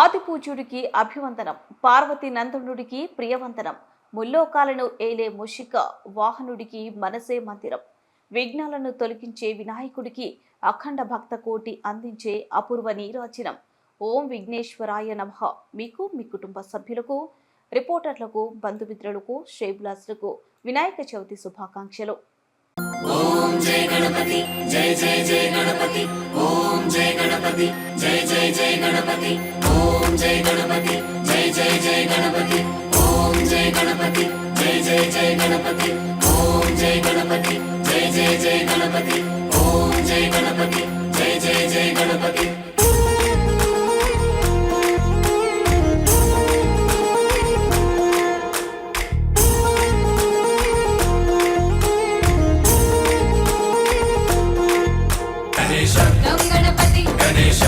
ఆదిపూజ్యుడికి అభివందనం పార్వతీ నందనుడికి ప్రియవందనం ముల్లోకాలను ఏలే ముషిక వాహనుడికి మనసే మందిరం విఘ్నాలను తొలగించే వినాయకుడికి అఖండ భక్త కోటి అందించే అపూర్వ నీరాజనం. ఓం విఘ్నేశ్వరాయ నమః. మీకు మీ కుటుంబ సభ్యులకు రిపోర్టర్లకు బంధుమిత్రులకు శ్రేబులాసులకు వినాయక చవితి శుభాకాంక్షలు. ఓం జయ గణపతి జయ జయ గణపతి. ఓం జయ గణపతి జయ జయ జయ గణపతి. जय गणपति जय जय जय गणपति। ओम जय गणपति जय जय जय गणपति। ओम जय गणपति जय जय जय गणपति। ओम जय गणपति जय जय जय गणपति। गणेश गणेश